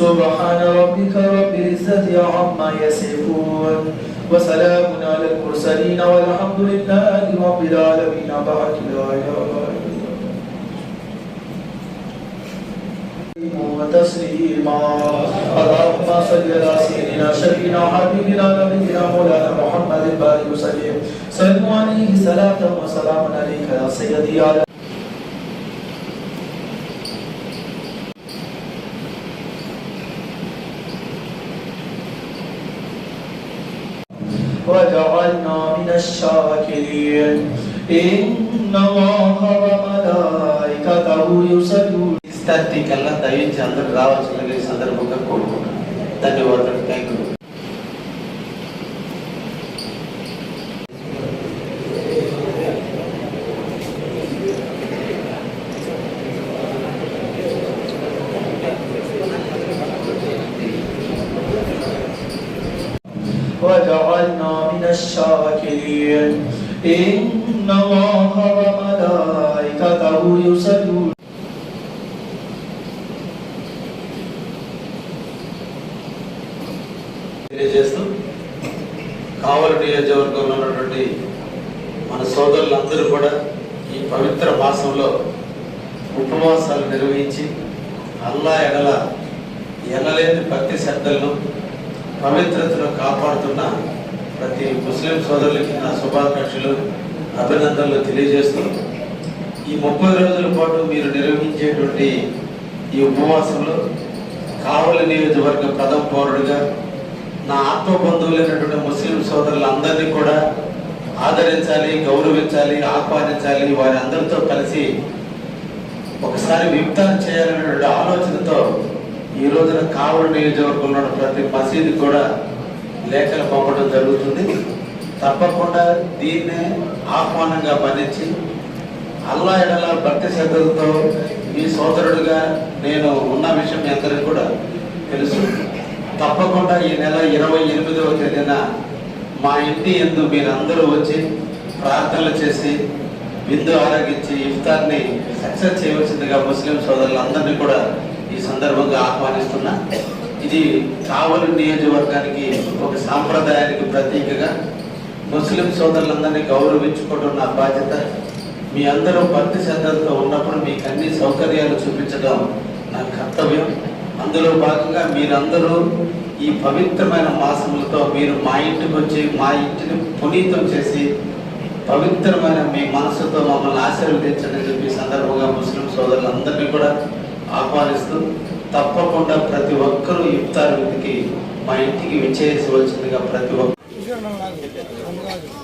سبحان ربك رب العزة عما يصفون. وسلام على المرسلين والحمد لله رب العالمين. إلا الله وتسليما. اللهم صل على سيدنا شفينا حبيبنا نبينا مولانا محمد بارك وسلم صلوا عليه صلاة وسلام عليك يا سيدي على وجعلنا من الشاكرين إن الله وملائكته يصلون ఇస్తార్టీ కల్లా దయించి అందరూ రావాల్సిందిగా ఈ సందర్భంగా కోరుకుంటున్నాను ಧನ್ಯವಾದಗಳು ಥ್ಯಾಂಕ್ ಯು وجعلنا من الشاكرين إن الله وملائكته يصلون కావలి నియోజకవర్గంలో ఉన్నటువంటి మన సోదరులందరూ కూడా ఈ పవిత్ర మాసంలో ఉపవాసాలు నిర్వహించి అల్లా ఎడల ఎనలేని భక్తి శ్రద్ధలను పవిత్రతను కాపాడుతున్న ప్రతి ముస్లిం సోదరులకి నా శుభాకాంక్షలు అభినందనలు తెలియజేస్తూ ఈ ముప్పై రోజుల పాటు మీరు నిర్వహించేటువంటి ఈ ఉపవాసంలో కావలి నియోజకవర్గ ప్రథమ పౌరుడిగా నా ఆత్మ బంధువులైనటువంటి ముస్లిం సోదరులందరినీ కూడా ఆదరించాలి గౌరవించాలి ఆహ్వానించాలి. వారి అందరితో కలిసి ఒకసారి విప్తారం చేయాలనేటువంటి ఆలోచనతో ఈ రోజున కావలి నియోజకవర్గంలో ప్రతి మసీదు కూడా లేఖలు పంపడం జరుగుతుంది. తప్పకుండా దీన్నే ఆహ్వానంగా మన్నించి అల్లా ఎడల భక్తి శ్రద్ధలతో మీ సోదరుడిగా నేను ఉన్న విషయం మీ అందరికీ కూడా తెలుసు. తప్పకుండా ఈ నెల ఇరవై ఎనిమిదవ తేదీన మా ఇంటి ఎందు మీరందరూ వచ్చి ప్రార్థనలు చేసి విందు ఆరగించి ఇఫ్తార్ని సక్సెస్ చేయవలసిందిగా ముస్లిం సోదరులందరినీ కూడా ఈ సందర్భంగా ఆహ్వానిస్తున్నా. ఇది కావలి నియోజకవర్గానికి ఒక సాంప్రదాయానికి ప్రతీకగా ముస్లిం సోదరులందరినీ గౌరవించుకోవడం నా బాధ్యత మీ అందరూ భక్తి శ్రద్ధలతో ఉన్నప్పుడు మీకు అన్ని సౌకర్యాలు చూపించడం నా కర్తవ్యం. అందులో భాగంగా మీరందరూ ఈ పవిత్రమైన మాసములతో మీరు మా ఇంటికి వచ్చి మా ఇంటిని పునీతం చేసి పవిత్రమైన మీ మనసుతో మమ్మల్ని ఆశీర్వదించండి అని చెప్పి సందర్భంగా ముస్లిం సోదరులందరినీ కూడా ఆహ్వానిస్తూ తప్పకుండా ప్రతి ఒక్కరూ ఇఫ్తార్ మా ఇంటికి విచ్చేయవలసిందిగా ప్రతి ఒక్కరు